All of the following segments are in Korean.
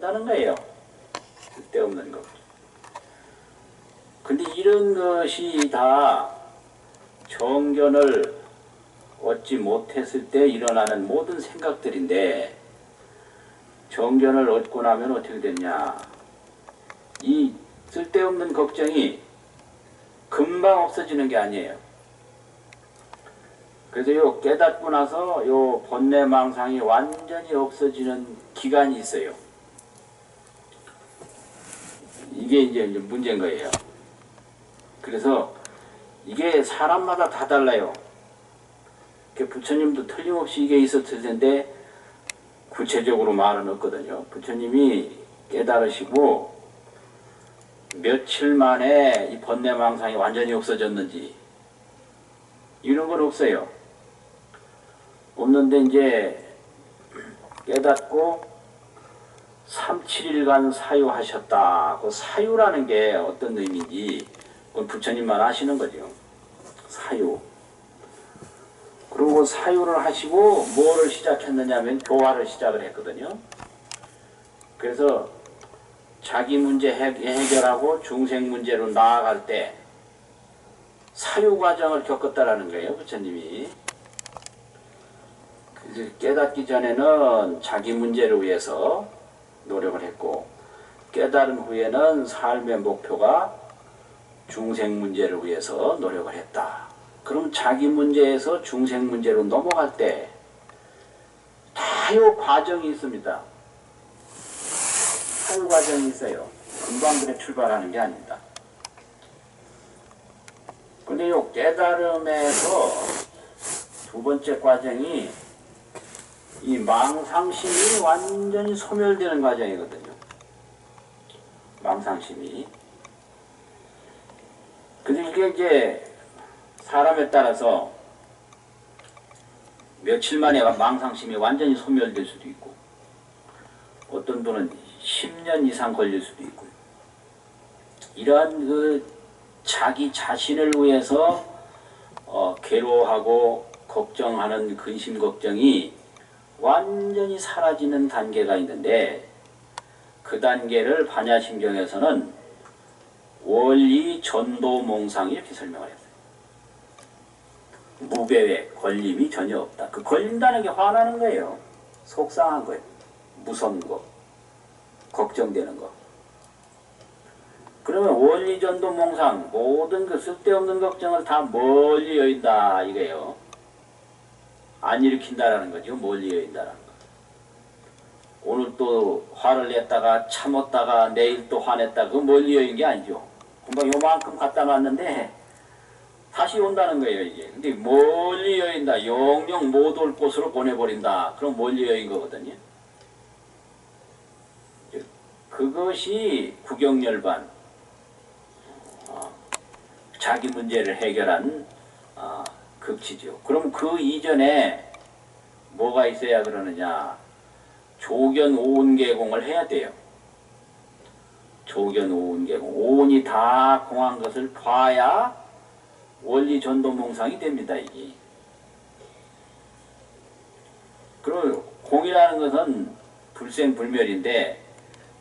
다는 거예요. 쓸데없는 것. 근데 이런 것이 다 정견을 얻지 못했을 때 일어나는 모든 생각들인데 정견을 얻고 나면 어떻게 됐냐? 이 쓸데없는 걱정이 금방 없어지는 게 아니에요. 그래서 요 깨닫고 나서 요 번뇌망상이 완전히 없어지는 기간이 있어요. 이게 이제 문제인 거예요. 그래서 이게 사람마다 다 달라요. 그 부처님도 틀림없이 이게 있었을 텐데 구체적으로 말은 없거든요. 부처님이 깨달으시고 며칠 만에 이 번뇌망상이 완전히 없어졌는지 이런 건 없어요. 없는데 이제 깨닫고 3, 7일간 사유하셨다. 그 사유라는 게 어떤 의미인지 부처님만 아시는 거죠. 사유. 그리고 사유를 하시고 뭐를 시작했느냐면 교화를 시작을 했거든요. 그래서 자기 문제 해- 해결하고 중생 문제로 나아갈 때 사유 과정을 겪었다라는 거예요, 부처님이. 깨닫기 전에는 자기 문제를 위해서 노력을 했고 깨달은 후에는 삶의 목표가 중생 문제를 위해서 노력을 했다. 그럼 자기 문제에서 중생 문제로 넘어갈 때 다요 과정이 있습니다. 사유 과정이 있어요. 금방 그래 출발하는 게 아닙니다. 근데 요 깨달음에서 두 번째 과정이 이 망상심이 완전히 소멸되는 과정이거든요. 망상심이. 근데 이게 이제 사람에 따라서 며칠 만에 망상심이 완전히 소멸될 수도 있고 어떤 분은 10년 이상 걸릴 수도 있고요. 이러한 그 자기 자신을 위해서 어, 괴로워하고 걱정하는 근심 걱정이 완전히 사라지는 단계가 있는데 그 단계를 반야신경에서는 원리 전도 몽상 이렇게 설명을 했어요. 무배회 걸림이 전혀 없다. 그 걸린다는 게 화나는 거예요. 속상한 거예요. 무서운 거, 걱정되는 거. 그러면 원리 전도 몽상 모든 그 쓸데없는 걱정을 다 멀리 여인다 이거예요. 안 일으킨다라는 거죠. 멀리 여인다라는 거. 오늘 또 화를 냈다가 참았다가 내일 또 화냈다. 그 멀리 여인 게 아니죠. 금방 요만큼 갖다 놨는데 다시 온다는 거예요 이게. 근데 멀리 여인다. 영영 못 올 곳으로 보내버린다. 그럼 멀리 여인 거거든요. 그것이 구경열반 어, 자기 문제를 해결한 어, 극치죠. 그럼 그 이전에 뭐가 있어야 그러느냐? 조견 오운계공을 해야 돼요. 조견 오운계공. 오운이 다 공한 것을 봐야 원리 전도 몽상이 됩니다, 이게. 그리고 공이라는 것은 불생불멸인데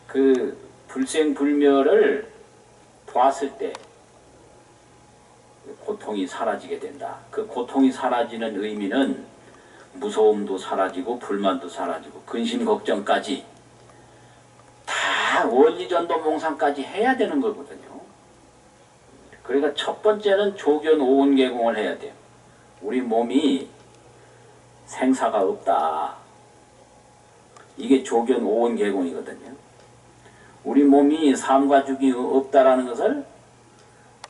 그 불생불멸을 봤을 때 고통이 사라지게 된다. 그 고통이 사라지는 의미는 무서움도 사라지고 불만도 사라지고 근심 걱정까지 다 원리전도 몽상까지 해야 되는 거거든요. 그러니까 첫 번째는 조견 오운계공을 해야 돼요. 우리 몸이 생사가 없다. 이게 조견 오운계공이거든요. 우리 몸이 삶과 죽이 없다라는 것을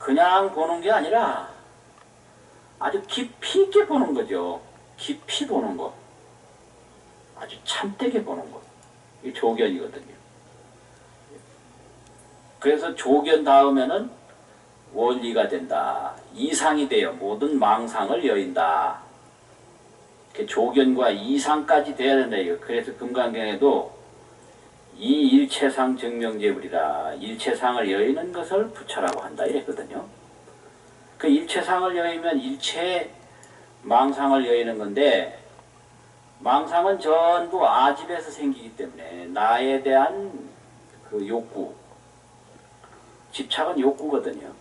그냥 보는 게 아니라 아주 깊이 있게 보는 거죠. 깊이 보는 거. 아주 참되게 보는 거. 이게 조견이거든요. 그래서 조견 다음에는 원리가 된다. 이상이 돼요. 모든 망상을 여인다. 조견과 이상까지 돼야 된다. 그래서 금강경에도 이 일체상 증명제불이라 일체상을 여의는 것을 부처라고 한다 이랬거든요. 그 일체상을 여의면 일체 망상을 여의는 건데 망상은 전부 아집에서 생기기 때문에 나에 대한 그 욕구, 집착은 욕구거든요.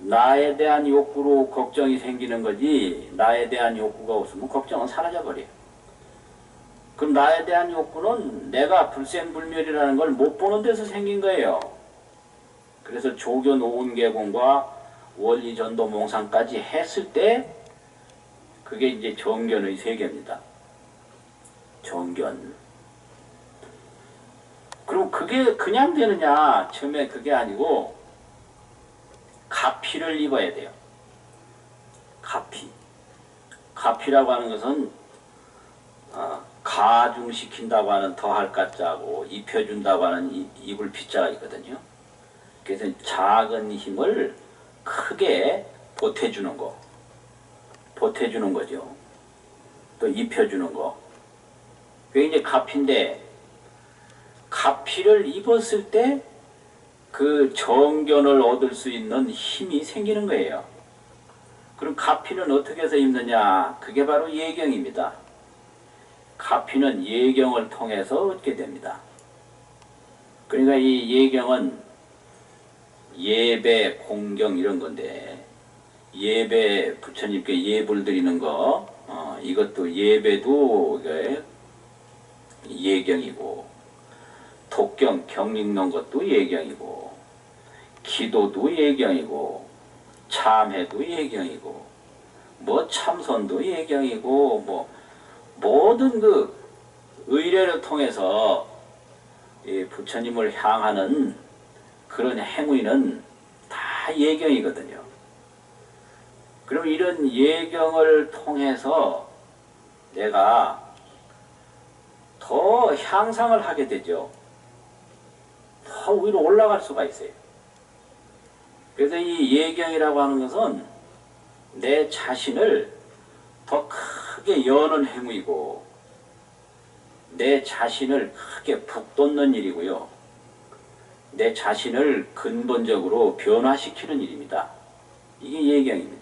나에 대한 욕구로 걱정이 생기는 거지 나에 대한 욕구가 없으면 걱정은 사라져 버려요. 그럼 나에 대한 욕구는 내가 불생불멸이라는 걸 못 보는 데서 생긴 거예요. 그래서 조교 노은계공과 원리전도 몽상까지 했을 때 그게 이제 정견의 세계입니다. 정견. 그럼 그게 그냥 되느냐? 처음에 그게 아니고 가피를 입어야 돼요. 가피. 가피라고 하는 것은 어, 가중시킨다고 하는 더할 가짜고 입혀준다고 하는 이- 입을 피자가 있거든요. 그래서 작은 힘을 크게 보태주는 거. 보태주는 거죠. 또 입혀주는 거. 그게 이제 가피인데, 가피를 입었을 때 그 정견을 얻을 수 있는 힘이 생기는 거예요. 그럼 가피는 어떻게 해서 입느냐? 그게 바로 예경입니다. 가피는 예경을 통해서 얻게 됩니다. 그러니까 이 예경은 예배, 공경 이런 건데 예배 부처님께 예불 드리는 거 어, 이것도 예배도 예경이고 독경 경 읽는 것도 예경이고 기도도 예경이고 참회도 예경이고 뭐 참선도 예경이고 뭐 모든 그 의례를 통해서 이 부처님을 향하는 그런 행위는 다 예경이거든요. 그럼 이런 예경을 통해서 내가 더 향상을 하게 되죠. 더 위로 올라갈 수가 있어요. 그래서 이 예경이라고 하는 것은 내 자신을 더 크게 여는 행위고 내 자신을 크게 북돋는 일이고요. 내 자신을 근본적으로 변화시키는 일입니다. 이게 예경입니다.